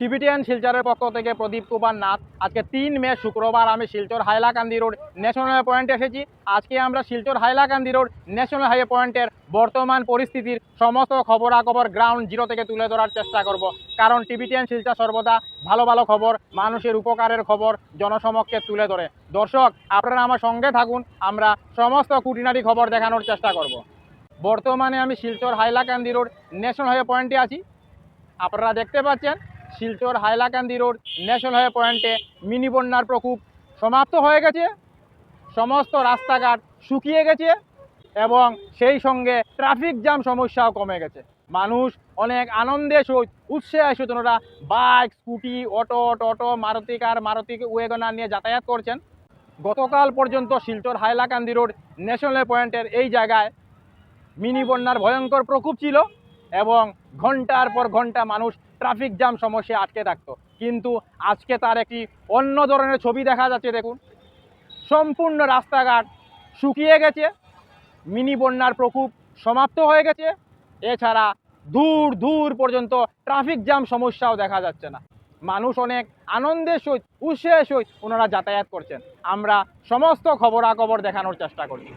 Tibetan শিলচরের পক্ষ থেকে প্রদীপ কুমার নাথ। আজকে তিন মে শুক্রবার আমি শিলচর হাইলাকান্দি রোড ন্যাশনাল পয়েন্টে এসেছি। আজকে আমরা Silchar Hailakandi road national highway পয়েন্টের বর্তমান পরিস্থিতির সমস্ত খবরাখবর গ্রাউন্ড জিরো থেকে তুলে ধরার চেষ্টা করব। কারণ টিবিটিয়ান শিলচর সর্বদা ভালো ভালো খবর, মানুষের উপকারের খবর জনসমক্ষে তুলে ধরে। দর্শক, আপনারা আমার সঙ্গে থাকুন, আমরা সমস্ত কুটিনারি খবর দেখানোর চেষ্টা করব। বর্তমানে আমি Silchar Hailakandi road national highway পয়েন্টে আছি। আপনারা দেখতে পাচ্ছেন Silchar Hailakandi road, national highway পয়েন্টে মিনি বন্যার প্রকোপ সমাপ্ত হয়ে গেছে। সমস্ত রাস্তাঘাট শুকিয়ে গেছে এবং সেই সঙ্গে ট্রাফিক জ্যাম সমস্যাও কমে গেছে। মানুষ অনেক আনন্দে সহিত উৎসাহে সহিত ওনারা bike, Scooty, auto, toto, Maruti car, Maruti WagonR নিয়ে যাতায়াত করছেন। গতকাল পর্যন্ত শিলচর হাইলাকান্দি রোড, ন্যাশনাল পয়েন্টের এই জায়গায় মিনি বন্যার ভয়ঙ্কর প্রকোপ ছিল। এবং ঘণ্টার পর ঘণ্টা মানুষ ট্রাফিক জ্যাম সমস্যায় আটকে থাকতো। কিন্তু আজকে তার একটি অন্য ধরনের ছবি দেখা যাচ্ছে, দেখুন। সম্পূর্ণ রাস্তাঘাট শুকিয়ে গেছে, মিনি বন্যার প্রকোপ সমাপ্ত হয়ে গেছে। এছাড়া দূর দূর পর্যন্ত ট্রাফিক জ্যাম সমস্যাও দেখা যাচ্ছে না। মানুষ অনেক আনন্দের সহিত উৎসাহের সহিত ওনারা যাতায়াত করছেন। আমরা সমস্ত খবরাখবর দেখানোর চেষ্টা করছি।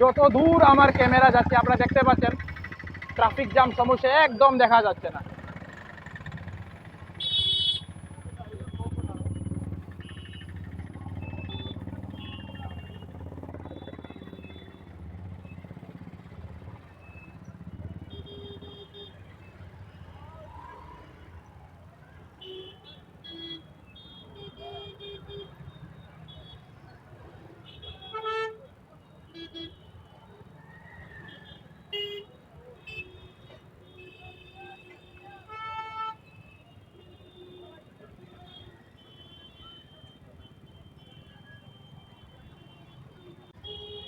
যত দূর আমার ক্যামেরা যাচ্ছে, আপনারা দেখতে পাচ্ছেন ট্রাফিক জ্যাম সমস্যা একদম দেখা যাচ্ছে না।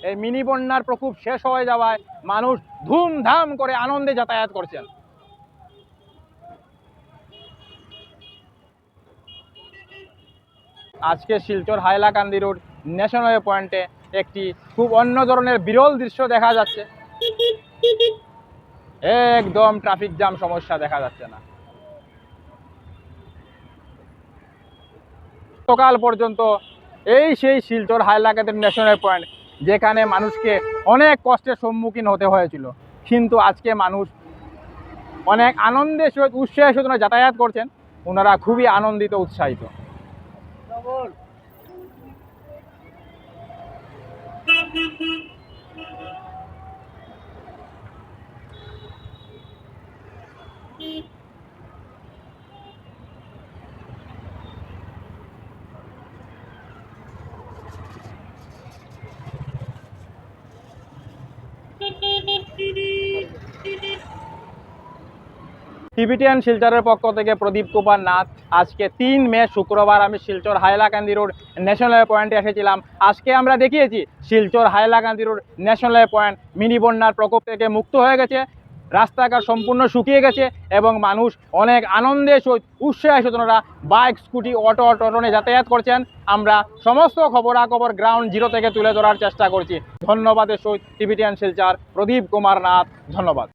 এই মিনি বন্যার প্রকোপ শেষ হয়ে যাওয়ায় মানুষ ধুমধাম করে আনন্দে যাতায়াত করছেন। আজকে শিলচর হাইলাকান্দি রোড ন্যাশনাল পয়েন্টে একটি খুব অন্য ধরনের বিরল দৃশ্য দেখা যাচ্ছে। একদম ট্রাফিক জ্যাম সমস্যা দেখা যাচ্ছে না। সকাল পর্যন্ত এই সেই শিলচর হাইলাকান্দি ন্যাশনাল পয়েন্ট যেখানে মানুষকে অনেক কষ্টের সম্মুখীন হতে হয়েছিল। কিন্তু আজকে মানুষ অনেক আনন্দের সহিত, উৎসাহের সহিত যাতায়াত করছেন। ওনারা খুবই আনন্দিত, উৎসাহিত। টিবিটিয়ান শিলচরের পক্ষ থেকে প্রদীপ কুমার নাথ। আজকে তিন মে, শুক্রবার আমি শিলচর হাইলাকান্দি রোড ন্যাশনাল পয়েন্টে এসেছিলাম। আজকে আমরা দেখিয়েছি Silchar Hailakandi road national point. Mini বন্যার প্রকোপ থেকে মুক্ত হয়ে গেছে। রাস্তাঘাট সম্পূর্ণ শুকিয়ে গেছে এবং মানুষ অনেক আনন্দে উৎসাহের সহিত ওনারা বাইক, স্কুটি, অটো টোটনে যাতায়াত করছেন। আমরা সমস্ত খবরাখবর গ্রাউন্ড জিরো থেকে তুলে ধরার চেষ্টা করছি। ধন্যবাদের সহিত টিভিটিয়ান শিলচার প্রদীপ কুমার নাথ, ধন্যবাদ।